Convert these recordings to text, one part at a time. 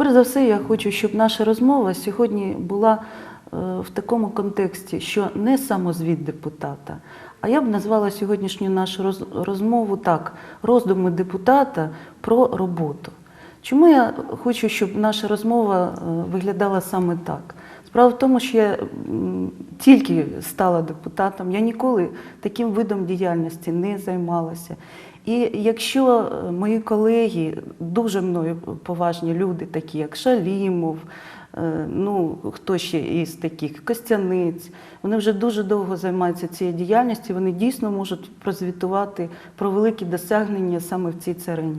перш за все, я хочу, щоб наша розмова сьогодні була е, в такому контексті, що не самозвіт депутата, а я б назвала сьогоднішню нашу роз- розмову так: роздуми депутата про роботу. Чому я хочу, щоб наша розмова е, виглядала саме так? Справа в тому, що я тільки стала депутатом, я ніколи таким видом діяльності не займалася. І якщо е, мої колеги, дуже мною поважні люди, такі як Шалімов, е, ну хто ще із таких, Костяниць, вони вже дуже довго займаються цією діяльністю, вони дійсно можуть прозвітувати про великі досягнення саме в цій царині.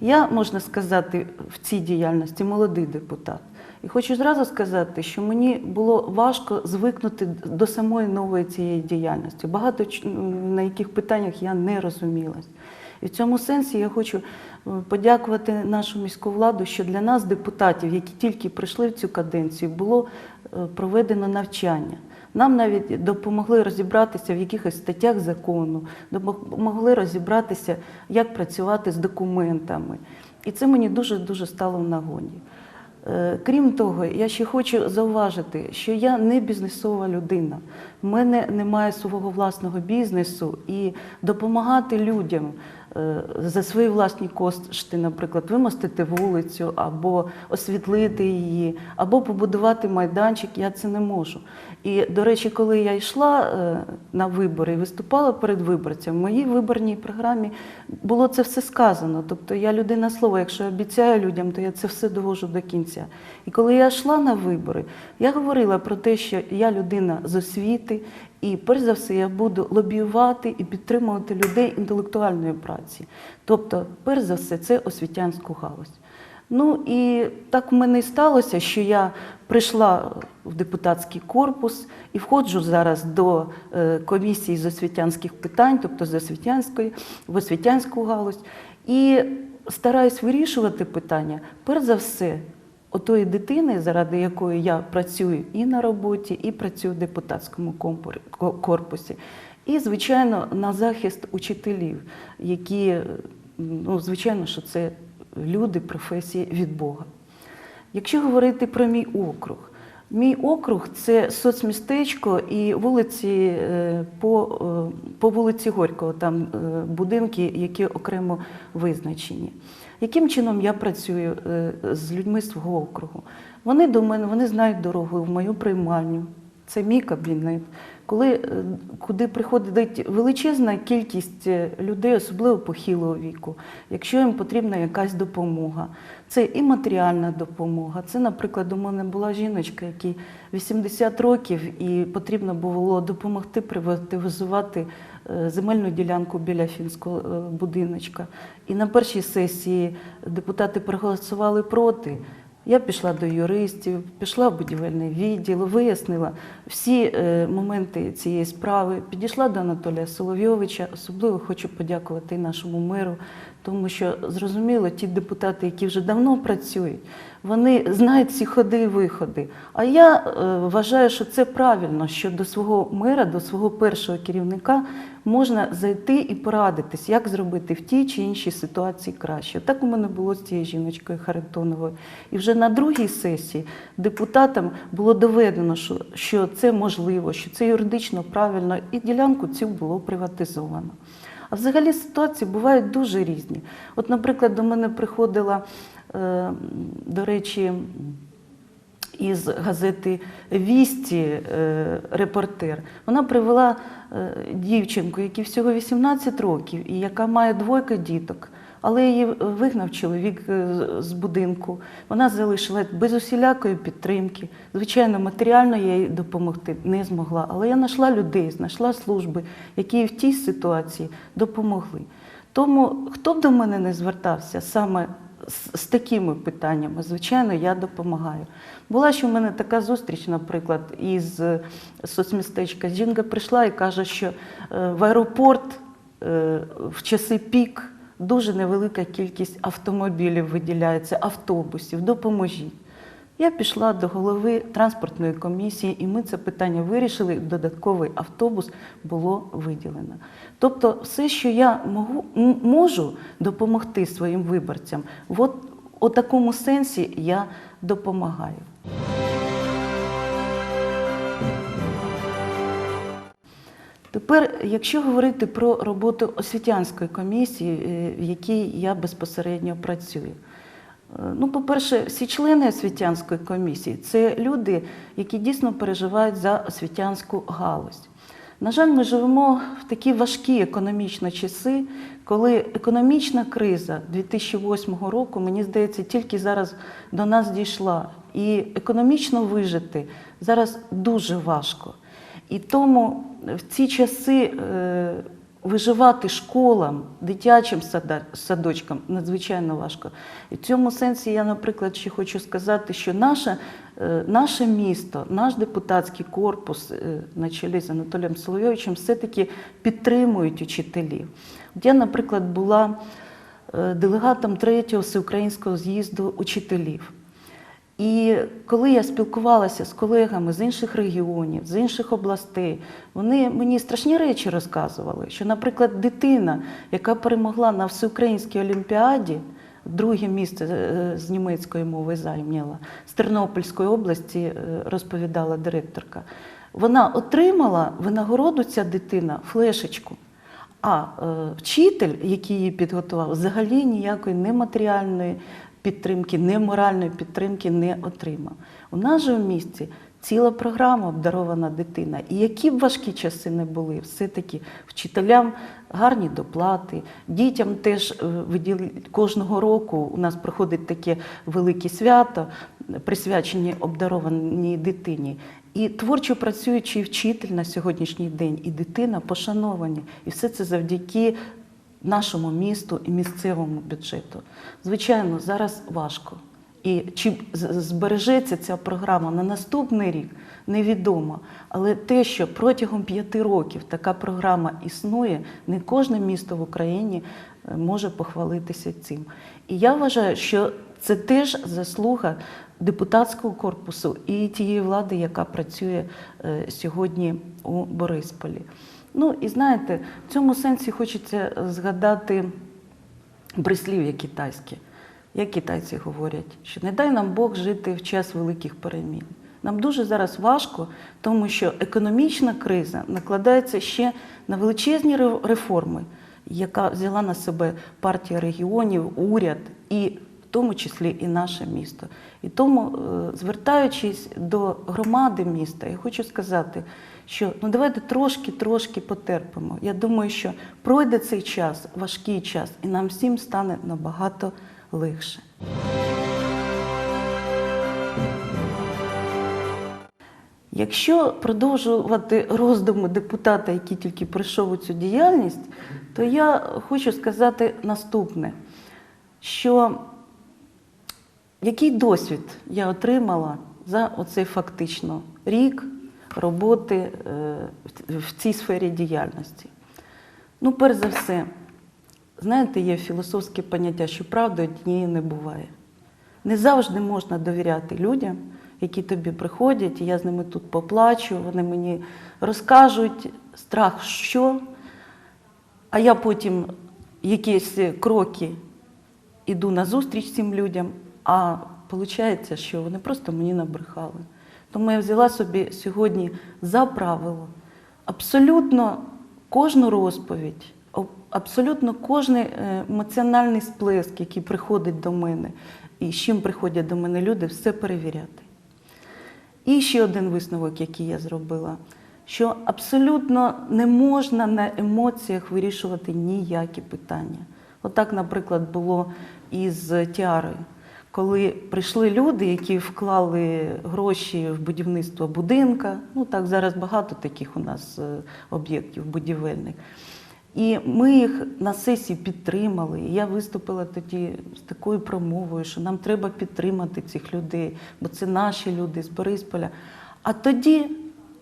Я, можна сказати, в цій діяльності молодий депутат. І хочу зразу сказати, що мені було важко звикнути до самої нової цієї діяльності. Багато на яких питаннях я не розумілась. І в цьому сенсі я хочу е, подякувати нашу міську владу, що для нас, депутатів, які тільки прийшли в цю каденцію, було е, проведено навчання. Нам навіть допомогли розібратися в якихось статтях закону, допомогли розібратися, як працювати з документами. І це мені дуже-дуже стало в нагоді. Е, Крім того, я ще хочу зауважити, що я не бізнесова людина. В мене немає свого власного бізнесу і допомагати людям за свої власні кошти, наприклад, вимостити вулицю або освітлити її, або побудувати майданчик, я це не можу. І, до речі, коли я йшла е, на вибори і виступала перед виборцями, в моїй виборній програмі було це все сказано. Тобто я людина слова, якщо я обіцяю людям, то я це все довожу до кінця. І коли я йшла на вибори, я говорила про те, що я людина з освіти, і перш за все я буду лобіювати і підтримувати людей інтелектуальної праці. Тобто, перш за все, це освітянську галузь. Ну і так в мене і сталося, що я прийшла в депутатський корпус і входжу зараз до е, комісії з освітянських питань, тобто з освітянської, в освітянську галузь, і стараюсь вирішувати питання, перш за все, отої дитини, заради якої я працюю і на роботі, і працюю в депутатському корпусі. І, звичайно, на захист учителів, які, ну, звичайно, що це люди професії від Бога. Якщо говорити про мій округ, мій округ це соцмістечко і вулиці е, по, е, по вулиці Горького, там е, будинки, які окремо визначені. Яким чином я працюю е, з людьми свого округу? Вони до мене, вони знають дорогу в мою приймальню. Це мій кабінет. Коли е, куди приходить величезна кількість е, людей, особливо похилого віку, якщо їм потрібна якась допомога, це і матеріальна допомога. Це, наприклад, у мене була жіночка, якій 80 років, і потрібно було допомогти приватизувати земельну ділянку біля фінського е, будиночка. І на першій сесії депутати проголосували проти. Я пішла до юристів, пішла в будівельний відділ, вияснила всі е, моменти цієї справи. Підійшла до Анатолія Соловйовича. Особливо хочу подякувати нашому миру, тому що зрозуміло, ті депутати, які вже давно працюють, вони знають ці ходи і виходи. А я е, вважаю, що це правильно, що до свого мера, до свого першого керівника можна зайти і порадитись, як зробити в тій чи іншій ситуації краще. Так у мене було з цією жіночкою Харитоновою. І вже на другій сесії депутатам було доведено, що, що це можливо, що це юридично правильно, і ділянку цю було приватизовано. Взагалі ситуації бувають дуже різні. От, наприклад, до мене приходила, е, до речі, із газети Вісті е, репортер. Вона привела е, дівчинку, якій всього 18 років, і яка має двойка діток. Але її вигнав чоловік е, з- будинку. Вона залишилась без усілякої підтримки. Звичайно, матеріально я їй допомогти не змогла. Але я знайшла людей, знайшла служби, які в тій ситуації допомогли. Тому хто б до мене не звертався саме з, такими питаннями, звичайно, я допомагаю. Була ще в мене така зустріч, наприклад, із е, соцмістечка. Жінка прийшла і каже, що е, в аеропорт в часи пік дуже невелика кількість автомобілів виділяється, автобусів. Допоможіть. Я пішла до голови транспортної комісії, і ми це питання вирішили. Додатковий автобус було виділено. Тобто, все, що я можу, можу допомогти своїм виборцям, от у такому сенсі я допомагаю. Тепер, якщо говорити про роботу освітянської комісії, е, в якій я безпосередньо працюю. Е, Ну, по-перше, всі члени освітянської комісії це люди, які дійсно переживають за освітянську галузь. На жаль, ми живемо в такі важкі економічні часи, коли економічна криза 2008 року, мені здається, тільки зараз до нас дійшла. І економічно вижити зараз дуже важко. І тому в ці часи е, виживати школам, дитячим садочкам надзвичайно важко. І в цьому сенсі я, наприклад, ще хочу сказати, що наше, наше місто, наш депутатський корпус е, на чолі з Анатолієм Соловйовичем все-таки підтримують учителів. Я, наприклад, була е, делегатом третього всеукраїнського з'їзду учителів. І коли я спілкувалася з колегами з інших регіонів, з інших областей, вони мені страшні речі розказували, що, наприклад, дитина, яка перемогла на всеукраїнській олімпіаді, друге місце е, з німецької мови зайняла, з Тернопільської області е, розповідала директорка, вона отримала винагороду ця дитина флешечку. А е, вчитель, який її підготував, взагалі ніякої нематеріальної підтримки, не моральної підтримки не отримав. У нас же в місті ціла програма обдарована дитина. І які б важкі часи не були, все-таки вчителям гарні доплати, дітям теж е, кожного року. У нас проходить таке велике свято, присвячені обдарованій дитині. І творчо працюючий вчитель на сьогоднішній день, і дитина пошановані. І все це завдяки нашому місту і місцевому бюджету. Звичайно, зараз важко. І чи збережеться ця програма на наступний рік, невідомо. Але те, що протягом п'яти років така програма існує, не кожне місто в Україні е, може похвалитися цим. І я вважаю, що це теж заслуга депутатського корпусу і тієї влади, яка працює е, сьогодні у Борисполі. Ну і знаєте, в цьому сенсі хочеться згадати прислів'я китайське. Як китайці говорять, що не дай нам Бог жити в час великих перемін. Нам дуже зараз важко, тому що економічна криза накладається ще на величезні реформи, яка взяла на себе партія регіонів, уряд і в тому числі і наше місто. І тому, е, звертаючись до громади міста, я хочу сказати, що ну давайте трошки-трошки потерпимо. Я думаю, що пройде цей час, важкий час, і нам всім стане набагато легше. Якщо продовжувати роздуми депутата, який тільки прийшов у цю діяльність, то я хочу сказати наступне, що який досвід я отримала за оцей фактично рік роботи е, в- цій сфері діяльності? Ну, перш за все, знаєте, є філософське поняття, що правди однієї не буває. Не завжди можна довіряти людям, які тобі приходять, і я з ними тут поплачу, вони мені розкажуть страх, що, а я потім якісь кроки іду на зустріч цим людям, а виходить, що вони просто мені набрехали. Тому я взяла собі сьогодні за правило абсолютно кожну розповідь, абсолютно кожний е, емоціональний сплеск, який приходить до мене, і з чим приходять до мене люди, все перевіряти. І ще один висновок, який я зробила, що абсолютно не можна на емоціях вирішувати ніякі питання. Отак, наприклад, було із тіарою. Коли прийшли люди, які вклали гроші в будівництво будинка, ну так зараз багато таких у нас е, об'єктів будівельних. І ми їх на сесії підтримали. Я виступила тоді з такою промовою, що нам треба підтримати цих людей, бо це наші люди з Борисполя. А тоді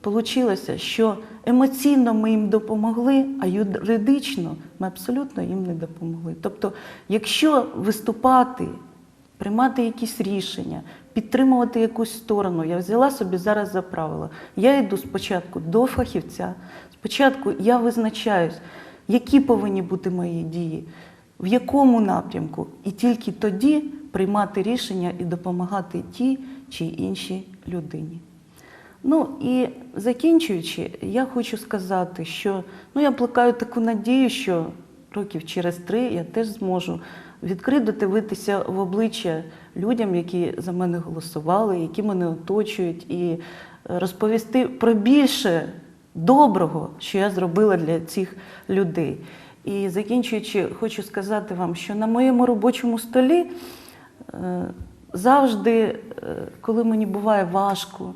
вийшло, що емоційно ми їм допомогли, а юридично ми абсолютно їм не допомогли. Тобто, якщо виступати, приймати якісь рішення, підтримувати якусь сторону, я взяла собі зараз за правило. Я йду спочатку до фахівця, спочатку я визначаюсь, які повинні бути мої дії, в якому напрямку, і тільки тоді приймати рішення і допомагати тій чи іншій людині. Ну і закінчуючи, я хочу сказати, що ну, я плекаю таку надію, що років через три я теж зможу відкрито дивитися в обличчя людям, які за мене голосували, які мене оточують, і е, розповісти про більше доброго, що я зробила для цих людей. І закінчуючи, хочу сказати вам, що на моєму робочому столі е, завжди, е, коли мені буває важко,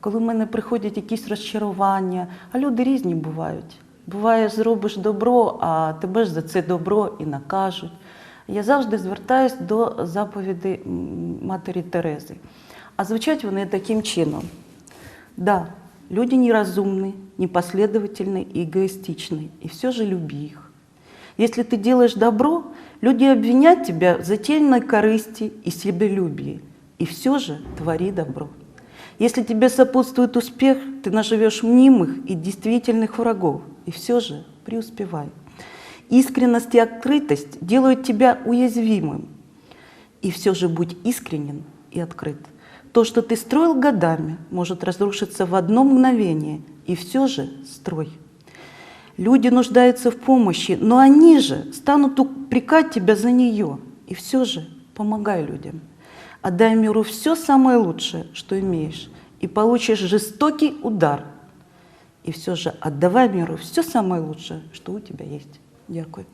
коли в мене приходять якісь розчарування, а люди різні бувають. Буває, зробиш добро, а тебе ж за це добро і накажуть. Я завжди звертаюсь до заповіді м, матері Терези. А звучать вони таким чином. Да, люди неразумны, непоследовательны и эгоистичны, и все же люби их. Если ты делаешь добро, люди обвинят тебя в затеянной корысти и себелюбии, и все же твори добро. Если тебе сопутствует успех, ты наживешь мнимых и действительных врагов, и все же преуспевай. Искренность и открытость делают тебя уязвимым, и все же будь искренен и открыт. То, что ты строил годами, может разрушиться в одно мгновение, и все же строй. Люди нуждаются в помощи, но они же станут упрекать тебя за нее. И все же помогай людям. Отдай миру все самое лучшее, что имеешь, и получишь жестокий удар. И все же отдавай миру все самое лучшее, что у тебя есть. Дякую.